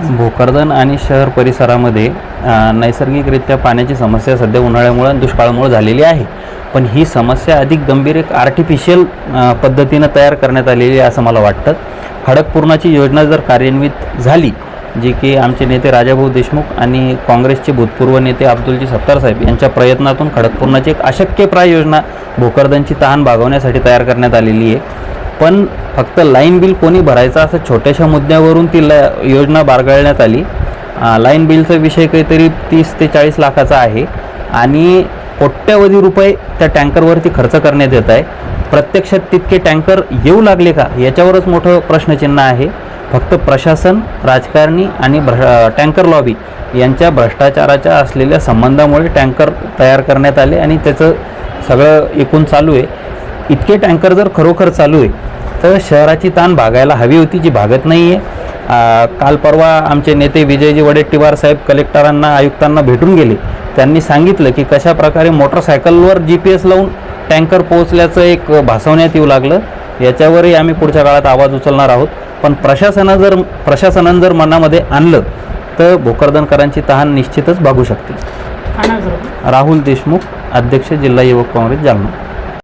भोकरदन आणि शहर परिसरामध्ये नैसर्गिकरित्या पाण्याची समस्या सध्या उन्हाळ्यामुळे आणि दुष्काळामुळे झालेली आहे. पण ही समस्या अधिक गंभीर एक आर्टिफिशियल पद्धतीनं तयार करण्यात आलेली आहे असं मला वाटतं. खडकपूर्णाची योजना जर कार्यान्वित झाली जी की आमचे नेते राजाभाऊ देशमुख आणि काँग्रेसचे भूतपूर्व नेते अब्दुलजी सत्तार साहेब यांच्या प्रयत्नातून खडकपूर्णाची एक अशक्यप्राय योजना भोकरदनची तहान भागवण्यासाठी तयार करण्यात आलेली आहे. पण फक्त लाईन बिल कोणी भरायचं असं छोट्याशा मुद्द्यावरून ती ल योजना बारगळण्यात आली. लाईन बिलचा विषय काहीतरी तीस ते चाळीस लाखाचा आहे. आणि कोट्यवधी रुपये त्या टँकरवरती खर्च करण्यात येत आहे. प्रत्यक्षात तितके टँकर येऊ लागले का? याच्यावरच मोठं प्रश्नचिन्ह आहे. फक्त प्रशासन राजकारणी आणि भ्र टँकर लॉबी यांच्या भ्रष्टाचाराच्या असलेल्या संबंधामुळे टँकर तयार करण्यात आले आणि त्याचं सगळं एकूण चालू आहे. इतके टँकर जर खरोखर चालू आहे तर शहराची ताण भागायला हवी होती जी भागत नाही आहे काल परवा आमचे नेते विजयजी वडेट्टीवार साहेब कलेक्टरांना आयुक्तांना भेटून गेले. त्यांनी सांगितलं की कशा प्रकारे मोटरसायकलवर जी पी एस लावून टँकर पोहोचल्याचं एक भासवण्यात येऊ लागलं. याच्यावरही आम्ही पुढच्या काळात आवाज उचलणार आहोत. पण प्रशासना जर प्रशासनानं जर मनामध्ये आणलं तर भोकरदनकरांची तहान निश्चितच भागू शकते? राहुल देशमुख अध्यक्ष जिल्हा युवक काँग्रेस जालना.